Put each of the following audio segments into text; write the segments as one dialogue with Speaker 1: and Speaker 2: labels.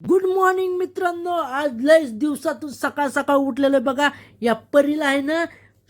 Speaker 1: Good morning मित्रांनो. आज लयच दिवसातून सकाळ सकाळ उठलेलं बघा. या परीला आहे ना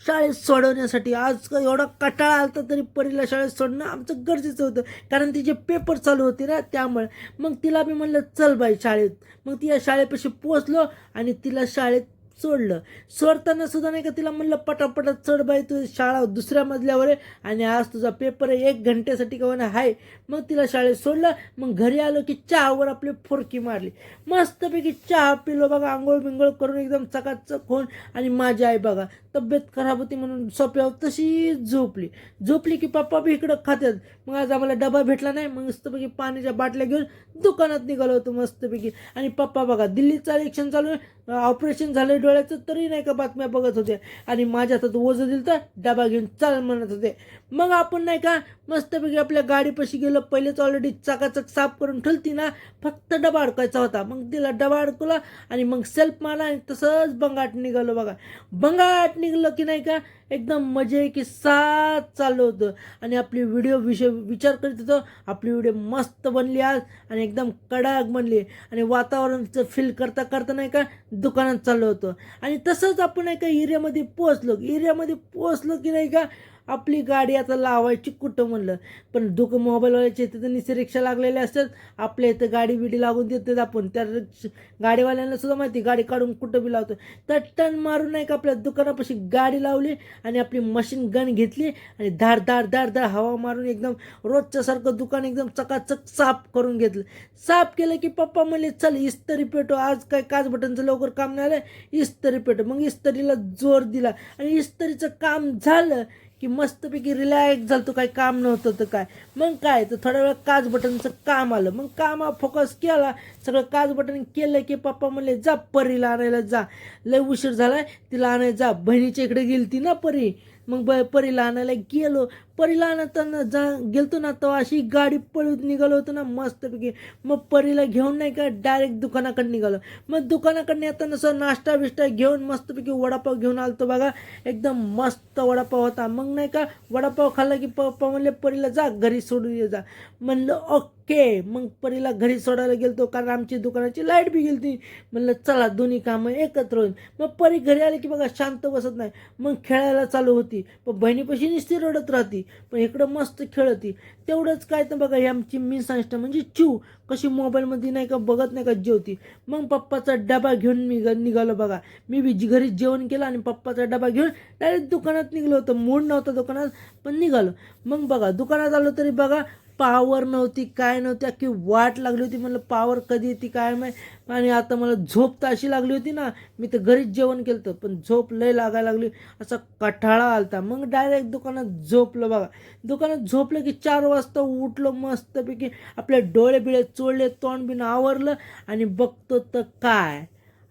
Speaker 1: शाळेत सोडवण्यासाठी. आज एवढा कटाळा आलता तरी परीला शाळेत सोडणं आमचं गरजेचं होतं. कारण तिचे पेपर चालू होते ना त्यामुळे. मग तिला मी म्हणलं चल बाई शाळेत. मग ती या शाळेपाशी पोचलो आणि तिला शाळेत सोडलं. सोडताना सुद्धा नाही का तिला म्हणलं पटापटात चढ बाई तू शाळा दुसऱ्या मजल्यावर आहे आणि आज तुझा पेपर आहे एक घंट्यासाठी का म्हणा आहे मग तिला शाळेत सोडलं. मग घरी आलो की चहावर आपली फोरकी मारली. मस्तपैकी चहा पिलो बघा आंघोळ बिंघोळ करून एकदम चकाचक होऊन आणि माझी आई बघा तब्येत खराब होती म्हणून सोप्यावर तशी झोपली. झोपली की पप्पा बी इकडं खात्यात. मग आज आम्हाला डबा भेटला नाही. मग मस्तपैकी पाण्याच्या बाटल्या घेऊन दुकानात निघालो होतो मस्तपैकी. आणि पप्पा बघा दिल्लीचं इलेक्शन चालू आहे. ऑपरेशन झालं डोळ्याचं तरी नाही का बातम्या बघत होते. आणि माझ्या हातात ओझं दिलं तर डबा घेऊन चाल म्हणत होते. मग आपण नाही का मस्तपैकी आपल्या गाडीपाशी गेलो पहिलेच ऑलरेडी चाकाचक साफ करून ठेवती ना फक्त डबा अडकायचा होता. मग तिला डबा अडकवला आणि मग सेल्फ मारला आणि तसंच बंगाट निघालो बघा. बंगाट निघलं की नाही का एकदम मजे की साथ चाललो होतं. आणि आपली व्हिडिओ विषय विचार करीत होतो. आपली व्हिडिओ मस्त बनली आज आणि एकदम कडक बनली. आणि वातावरणाचं फील करता करता नाही का दुकानात चाललं होतं. आणि तसंच आपण एका का एरियामध्ये पोचलो एरियामध्ये पोचलो की नाही का आपली गाडी आता लावायची कुठं म्हणलं? पण दुक मोबाईलवाल्याचे तिथं निसे रिक्षा लागलेले असतात. आपल्या इथं गाडी बिडी लागून देतात आपण. त्या रिक्ष- गाडीवाल्यांना सुद्धा माहिती गाडी काढून कुठं बी लावतो तर टन मारून नाही का आपल्या दुकानापाशी गाडी लावली आणि आपली मशीन गन घेतली आणि धाड धाड धाड धाड हवा मारून एकदम रोजच्या सारखं दुकान एकदम चकाचक साफ करून घेतलं. साफ केलं की पप्पा म्हणले चल इस्तरी पेटो आज काय काच बटनचं लवकर काम नाही आलं इस्तरी पेटो मग इस्तरीला जोर दिला आणि इस्तरीचं काम झालं. की मस्तपैकी रिलॅक्स झालं तो काय काम नव्हतं तर काय? मग काय? तर थोड्या वेळा काच बटनचं काम आलं. मग कामा फोकस केला. सगळं काच बटन केलं की पप्पा म्हणले जा परीला आणायला जा. लय उशीर झालाय. तिला आणायला जा. बहिणीच्या इकडे गेली ती ना परी. मग ब परीला आणायला गेलो. परीला आणताना जा गेलतो ना तेव्हा अशी गाडी पळून निघालो होतो ना मस्तपैकी. मग परीला घेऊन नाही का डायरेक्ट दुकानाकडे निघालो. मग दुकानाकडे येताना सर नाश्ता बिष्टा घेऊन मस्तपैकी वडापाव घेऊन आलतो बघा. एकदम मस्त वडापाव होता. मग नाही का वडापाव खाल्ला की पप्पा म्हणले परीला जा घरी सोडून ये जा. म्हणलं ओके. मग परीला घरी सोडायला गेलतो कारण आमची दुकानाची लाइट बी गेलती. म्हणलं चला दोन्ही कामं एकत्र होईल मग परी घरी आली की बघा शांत बसत नाही. मग खेळायला चालू होती. पण बहिणीपाशी नुसती रडत राहती. पण इकडं मस्त खेळती. तेवढंच काय तर बघा ही आमची मी सांगता म्हणजे चिव. कशी मोबाईलमध्ये नाही का बघत नाही का जेवती. मग पप्पाचा डबा घेऊन मी निघालो बघा. मी बी घरी जेवण केलं आणि पप्पाचा डबा घेऊन डायरेक्ट दुकानात निघलो होतं. मूड नव्हतं दुकानात पण निघालो. मग बघा दुकानात आलो तरी बघा पावर नव्हती काय नव्हती अख्खी वाट लागली होती. म्हणलं पावर कधी येते काय माहीत. आणि आता मला झोप तर अशी लागली होती ना मी तर घरीच जेवण केलं होतं पण झोप लय लागायला लागली. असा कठाळा आलता. मग डायरेक्ट दुकानात झोपलं बघा. दुकानात झोपलं की चार वाजता उठलो मस्तपैकी. आपले डोळे बिळे चोळले तोंड बिन आवरलं आणि बघतो तर काय.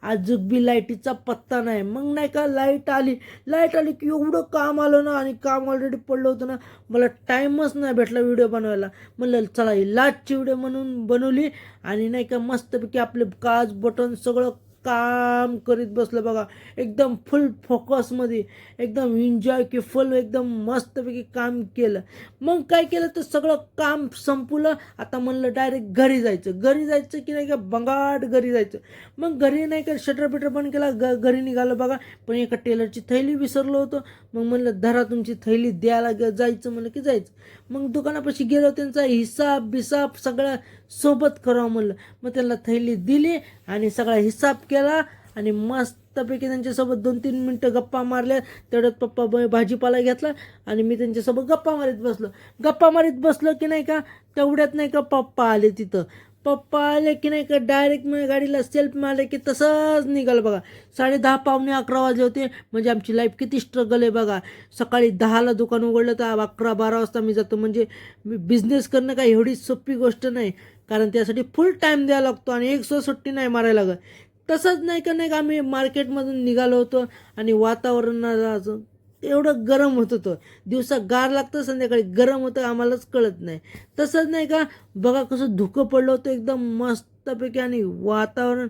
Speaker 1: अजून बी लाईटीचा पत्ता नाही. मग नाही का लाइट आली. लाइट आली की एवढं काम आलं ना आणि काम ऑलरेडी पडलं होतं ना. मला टाईमच नाही भेटला व्हिडिओ बनवायला. म्हणलं चला ही लाटची व्हिडिओ म्हणून बनवली आणि नाही का मस्तपैकी आपले काज बटन सगळं काम करीत बसलं बघा. एकदम फुल फोकसमध्ये एकदम एन्जॉय की फुल एकदम मस्तपैकी काम केलं. मग काय केलं तर सगळं काम संपलं. आता म्हणलं डायरेक्ट घरी जायचं. घरी जायचं की नाही का बंगाट घरी जायचं. मग घरी नाही का शटर बिटर बंद केला. ग घरी निघालं बघा. पण एका टेलरची थैली विसरलो होतो. मग म्हणलं धरा तुमची थैली द्यायला जायचं म्हणलं की जायचं. मग दुकानापाशी गेलो त्यांचा हिसाब बिसाब सगळा सोबत करावं म्हणलं. मग त्यांना थैली दिली आणि सगळा हिसाब केला आणि मस्तपैकी त्यांच्यासोबत दोन तीन मिनटं गप्पा मारल्या. तेवढ्यात पप्पा ब- भाजीपाला घेतला आणि मी त्यांच्यासोबत गप्पा मारीत बसलो. गप्पा मारीत बसलो की नाही का तेवढ्यात नाही का पप्पा आले तिथं. पप्पा आले की नाही का? डायरेक्ट मी गाडीला सेल्फ मारले की तसंच निघालं बघा. साडे दहा पावणे अकरा वाजले होते. म्हणजे आमची लाईफ किती स्ट्रगल आहे बघा. सकाळी दहाला दुकान उघडलं तर अकरा बारा वाजता मी जातो. म्हणजे बिझनेस करणं काय एवढी सोपी गोष्ट नाही. कारण त्यासाठी फुल टाईम द्यावा लागतो आणि एक सो सुट्टी नाही मारायला लागत. तसंच नाही का नाही का आम्ही मार्केटमधून निघालो होतो आणि वातावरणाचं एवढं गरम होत होतं दिवसा गार लागतं संध्याकाळी गरम होतं आम्हालाच कळत नाही. तसंच नाही का बघा कसं धुकं पडलं होतं एकदम मस्तपैकी आणि वातावरण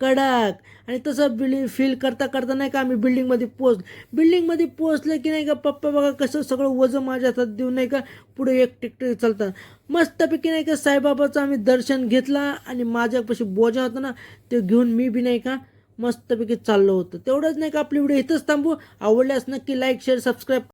Speaker 1: कडक. आणि तसं बिल्डिंग फील करता करता नाही का आम्ही बिल्डिंगमध्ये पोच बिल्डिंगमध्ये पोचलं की नाही का पप्पा बघा कसं सगळं वजन माझ्या हातात देऊन नाही का पुढे एक टिकटिक चालतात मस्तपैकी नाही का साईबाबाचं आम्ही दर्शन घेतला आणि माझ्यापाशी बोजा होता ना ते घेऊन मी बी नाही का मस्तपैकी चाललं होतं. तेवढंच नाही का आपली व्हिडिओ इथंच थांबू. आवडल्यास नक्की लाईक शेअर सबस्क्राईब